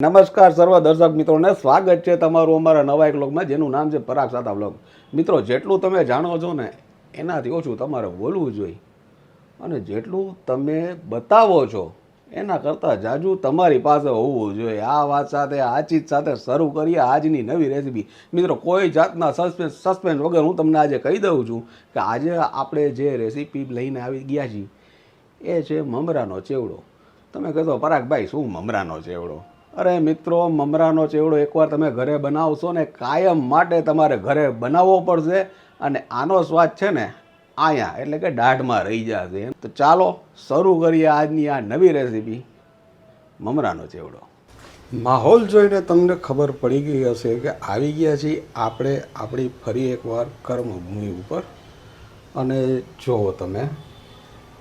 નમસ્કાર સર્વ દર્શક મિત્રોને, સ્વાગત છે તમારું અમારા નવા એક બ્લોગમાં જેનું નામ છે પરાગ સાતા બ્લોગ મિત્રો, જેટલું તમે જાણો છો ને, એનાથી ઓછું તમારે બોલવું જોઈએ. અને જેટલું તમે બતાવો છો, એના કરતાં જાજુ તમારી પાસે હોવું જોઈએ. આ વાત સાથે, આ ચીજ સાથે શરૂ કરીએ આજની નવી રેસીપી મિત્રો, કોઈ જાતના સસ્પેન્સ સસ્પેન્સ વગર હું તમને આજે કહી દઉં છું કે આજે આપણે જે રેસીપી લઈને આવી ગયા છીએ, એ છે મમરાનો ચેવડો. તમે કહેતો પરાગભાઈ, શું મમરાનો ચેવડો? અરે મિત્રો, મમરાનો ચેવડો એકવાર તમે ઘરે બનાવશો ને કાયમ માટે તમારે ઘરે બનાવવો પડશે અને આનો સ્વાદ છે ને અહીંયા એટલે કે દાઢમાં રહી જશે. તો ચાલો શરૂ કરીએ આજની આ નવી રેસીપી મમરાનો ચેવડો. માહોલ જોઈને તમને ખબર પડી ગઈ હશે કે આવી ગયા છીએ આપણે આપણી ફરી એકવાર કર્મભૂમિ ઉપર. અને જુઓ તમે,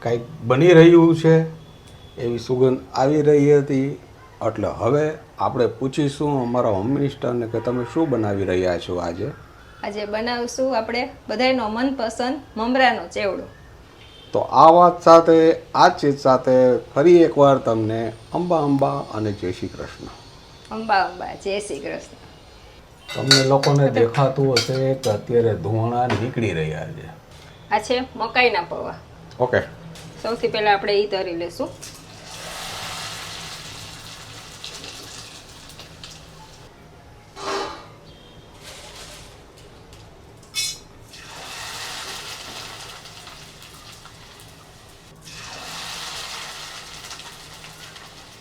કંઈક બની રહ્યું છે એવી સુગંધ આવી રહી હતી. એટલે હવે આપણે પૂછીશું અમારા હોમ મિનિસ્ટરને કે તમે શું બનાવી રહ્યા છો આજે? આજે બનાવશું આપણે બધાયનો મનપસંદ મમરાનો ચેવડો. તો આ વાત સાથે આ ચીજ સાથે ફરી એકવાર તમને અંબા અંબા અને જય શ્રી કૃષ્ણ. અંબા અંબા જય શ્રી કૃષ્ણ. તમને લોકોને દેખાતું હશે કે અત્યારે ધુવાણા નીકળી રહ્યા છે. આ છે મકાઈના પૌવા. ઓકે સૌથી પહેલા આપણે એ તરી લેશું.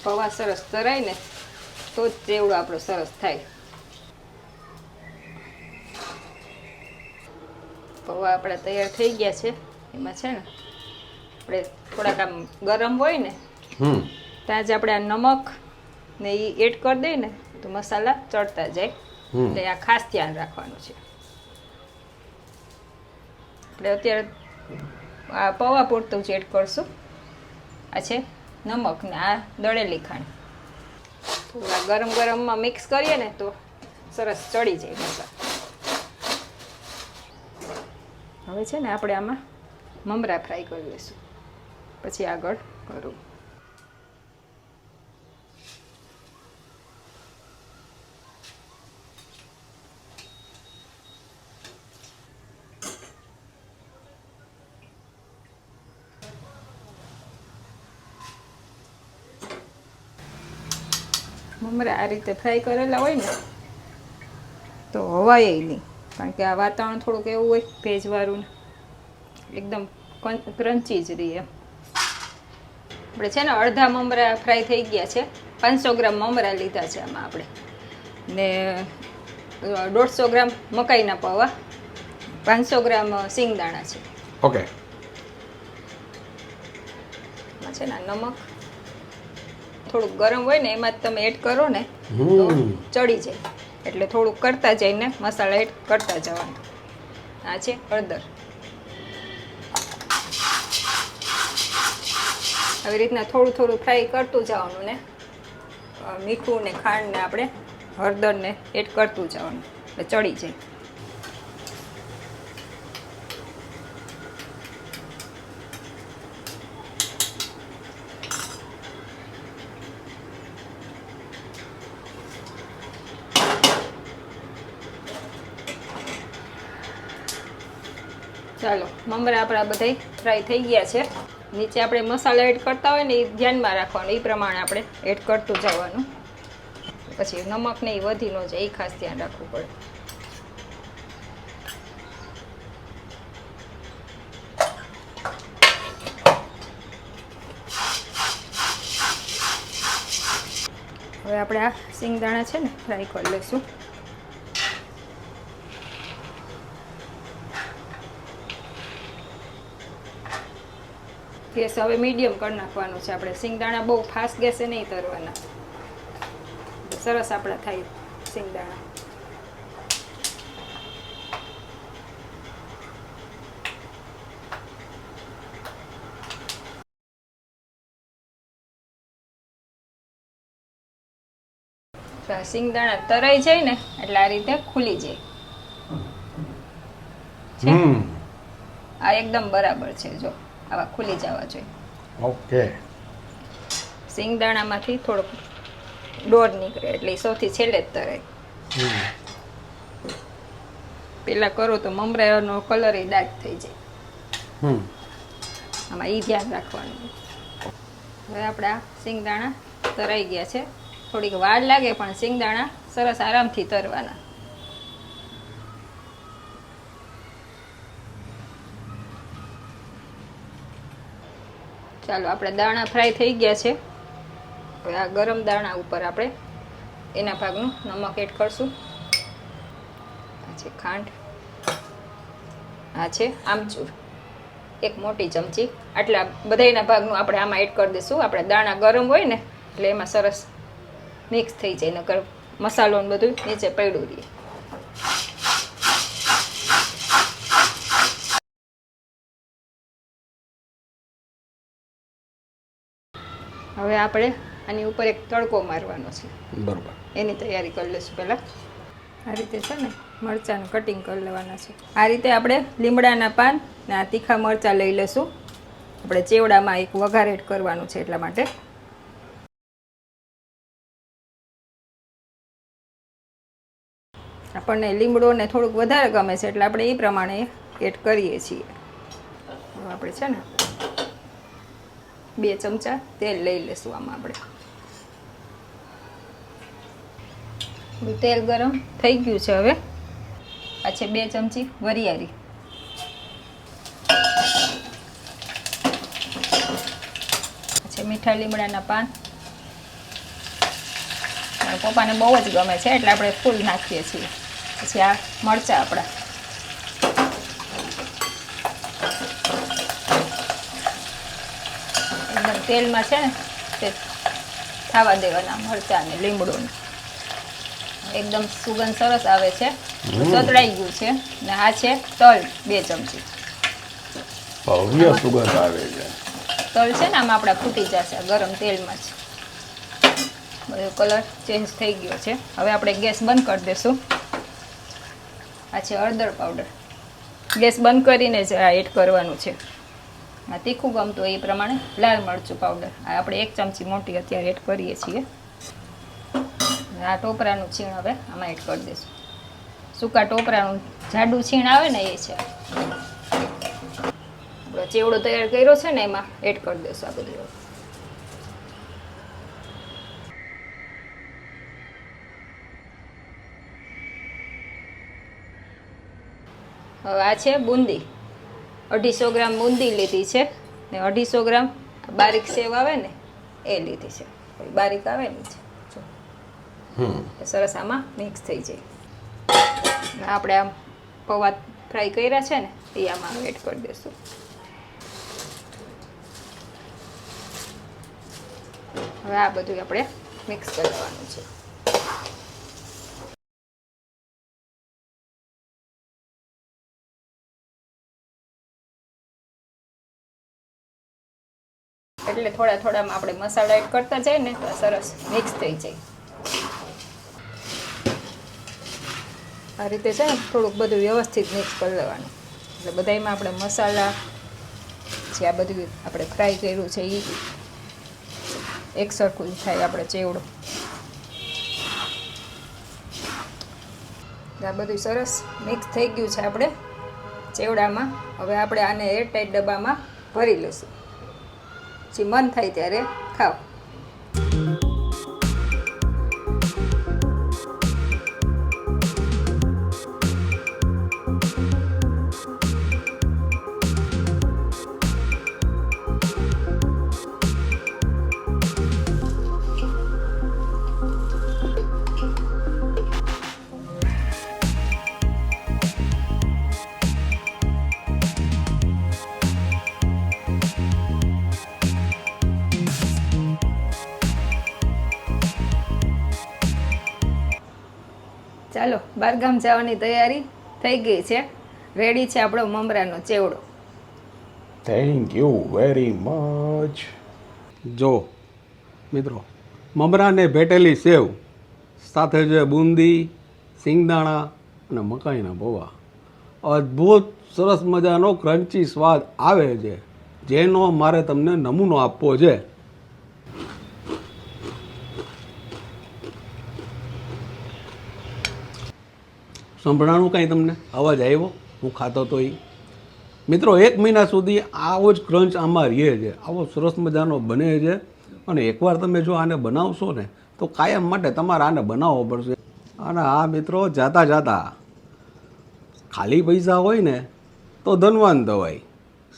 પૌવા સરસ તરાય ને તો જ ચેવડો આપણો સરસ થાય. પૌવા આપણા તૈયાર થઈ ગયા છે. એમાં છે ને આપણે થોડાક આમ ગરમ હોય ને ત્યાં જ આપણે આ નમક ને એ એડ કરી દઈએ ને તો મસાલા ચડતા જાય. એટલે આ ખાસ ધ્યાન રાખવાનું છે. આપણે અત્યારે આ પૌવા પૂરતું જ એડ કરશું. આ છે નમક ને આ દળેલી ખાંડ. થોડા ગરમ ગરમમાં મિક્સ કરીએ ને તો સરસ ચડી જાય મસા હવે છે ને આપણે આમાં મમરા ફ્રાય કરી લઈશું. પછી આગળ કરું. મમરા આ રીતે ફ્રાય કરેલા હોય ને તો હવાય નહીં. કારણ કે આ વાતાવરણ થોડુંક એવું હોય ભેજવાળું એકદમ ક્રન્ચી જ રહે એમ. આપણે છે ને અડધા મમરા ફ્રાય થઈ ગયા છે. પાંચસો ગ્રામ મમરા લીધા છે આમાં આપણે. ને દોઢસો ગ્રામ મકાઈના પૌવા પાંચસો ગ્રામ સિંગદાણા છે. ઓકે. છે ને નમક થોડુંક ગરમ હોય ને એમાં જ તમે એડ કરો ને તો ચડી જાય. એટલે થોડુંક કરતા જઈને મસાલા એડ કરતા જવાનું. આ છે હળદર. આવી રીતના થોડું થોડું ફ્રાય કરતું જવાનું ને મીઠું ને ખાંડ ને આપણે હળદર ને એડ કરતું જવાનું. એટલે ચડી જાય. ચાલો, મમરા આપણા બધા ફ્રાય થઈ ગયા છે. નીચે આપણે મસાલા એડ કરતા હોય ને એ ધ્યાનમાં રાખવાનું, એ પ્રમાણે આપણે એડ કરતું જવાનું. પછી નમક ને એ વધી ન જાય, એ ખાસ ધ્યાન રાખવું પડે. હવે આપણે આ સિંગદાણા છે ને ફ્રાય કરી લઈશું. ગેસ હવે મીડિયમ કરી નાખવાનું છે આપણે. સિંગદાણા બહુ ફાસ્ટ ગેસે નહીં તરવાના. સરસ આપણા થાય સિંગદાણા સિંગદાણા તરાઈ જાય ને એટલે આ રીતે ખુલી જાય. આ એકદમ બરાબર છે જો. આવા ખુલી જવા જોઈએ. ઓકે. સિંગદાણામાંથી થોડોક ડોર નીકળે એટલે સૌથી છેલ્લે જ તરે. પેલા કરો તો મમરાનો કલર એ ડાર્ક થઈ જાય. હમ. આમાં એ ધ્યાન રાખવાનું. હવે આપણા સિંગદાણા તરાઈ ગયા છે. થોડીક વાર લાગે પણ સિંગદાણા સરસ આરામથી તરવાના. ચાલો, આપણે દાણા ફ્રાય થઈ ગયા છે. હવે આ ગરમ દાણા ઉપર આપણે એના ભાગનું નમક એડ કરશું. આ છે ખાંડ. આ છે આમચૂર. એક મોટી ચમચી. આટલા બધાયના ભાગનું આપણે આમાં એડ કરી દઈશું. આપણે દાણા ગરમ હોય ને, એટલે એમાં સરસ મિક્સ થઈ જાય, નકર મસાલો ને બધું નીચે પડ્યું રહે. હવે આપણે આની ઉપર એક તડકો મારવાનો છે. બરોબર. એની તૈયારી કરી લઈશું પહેલાં. આ રીતે છે ને મરચાંનું કટિંગ કરી લેવાના છે. આ રીતે આપણે લીમડાના પાન ને આ તીખા મરચાં લઈ લઈશું. આપણે ચેવડામાં એક વઘાર એડ કરવાનું છે એટલા માટે. આપણને લીમડો ને થોડુંક વધારે ગમે છે એટલે આપણે એ પ્રમાણે એડ કરીએ છીએ. આપણે છે ને બે ચમચા તેલ લઈ લઈશું આમાં આપણે. તેલ ગરમ થઈ ગયું છે હવે. આ છે બે ચમચી વરિયાળી. આ છે મીઠા લીમડાના પાન. પપ્પાને બહુ જ ગમે છે, એટલે આપણે ફૂલ નાખીએ છીએ. પછી આ મરચાં આપણા એકદમ તેલમાં છે ને તે ખાવા દેવાના મરચાં અને લીમડું. એકદમ સુગંધ સરસ આવે છે. સતળાઈ ગયું છે. ને આ છે તલ બે ચમચી. ભવ્ય સુગંધ આવે છે. તલ છે ને આમાં આપણા ફૂટી જશે ગરમ તેલમાં જ. બધો કલર ચેન્જ થઈ ગયો છે. હવે આપણે ગેસ બંધ કરી દઈશું આ છે હળદર પાવડર. ગેસ બંધ કરીને જ આ એડ કરવાનું છે. તીખું ગમતું એ પ્રમાણે લાલ મરચું પાવડર આપણે એક ચમચી મોટી અત્યારે એડ કરીએ છીએ. આ ટોપરાનું છીણ હવે આમાં એડ કરી દઈશું. સૂકા ટોપરાનું જાડું છીણ આવે ને એ છે. ચેવડો તૈયાર કર્યો છે ને એમાં એડ કરી દઈશું આ બધું. હવે આ છે બુંદી. અઢીસો ગ્રામ બુંદી લીધી છે ને અઢીસો ગ્રામ બારીક સેવ આવે ને એ લીધી છે. બારીક આવે ને છે સરસ આમાં મિક્સ થઈ જાય. આપણે આમ પૌવા ફ્રાય કર્યા છે ને એ આમાં એડ કરી દઈશું. હવે આ બધું આપણે મિક્સ કરવાનું છે. એટલે થોડા થોડામાં આપણે મસાલા એડ કરતા જઈએ ને તો સરસ મિક્સ થઈ જાય. આ રીતે છે ને થોડુંક બધું વ્યવસ્થિત મિક્સ કરી લેવાનું. એટલે બધાયમાં આપણે મસાલા જે આ બધું આપણે ફ્રાય કર્યું છે એ એક સરખું થાય આપણે ચેવડો. આ બધું સરસ મિક્સ થઈ ગયું છે આપણે ચેવડામાં. હવે આપણે આને એરટાઈટ ડબ્બામાં ભરી લઈશું. પછી મન થાય ત્યારે ખાઓ ચાલો બારગામ જવાની તૈયારી થઈ ગઈ છે. રેડી છે આપણો મમરાનો ચેવડો. થેન્ક યુ વેરી મચ જો મિત્રો મમરાને ભેટેલી સેવ સાથે છે બુંદી સિંગદાણા અને મકાઈના પૌવા. અદ્ભુત સરસ મજાનો ક્રન્ચી સ્વાદ આવે છે જેનો મારે તમને નમૂનો આપવો છે. સંભળાણું કાંઈ તમને? અવાજ આવ્યો? હું ખાતો તો એ મિત્રો, એક મહિના સુધી આવો જ ક્રંચ આમાં રહે છે. આવો સરસ મજાનો બને છે. અને એકવાર તમે જો આને બનાવશો ને, તો કાયમ માટે તમારે આને બનાવવો પડશે. અને આ મિત્રો, જાતા જાતા. ખાલી પૈસા હોય ને, તો ધનવાન દવાય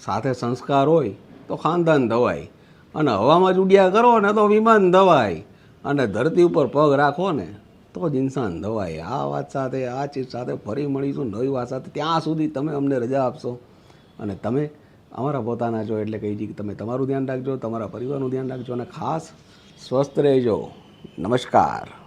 સાથે સંસ્કાર હોય, તો ખાનદાન દવાય અને હવામાં જ ઉડ્યા કરો ને, તો વિમાન દવાય અને ધરતી ઉપર પગ રાખો ને તો જ ઇન્સાન દવાય આ વાત સાથે, આ ચીજ સાથે ફરી મળીશું નવી વાત સાથે. ત્યાં સુધી તમે અમને રજા આપશો. અને તમે અમારા પોતાના છો એટલે કહી દી કે તમે તમારું ધ્યાન રાખજો, તમારા પરિવારનું ધ્યાન રાખજો અને ખાસ સ્વસ્થ રહેજો. નમસ્કાર.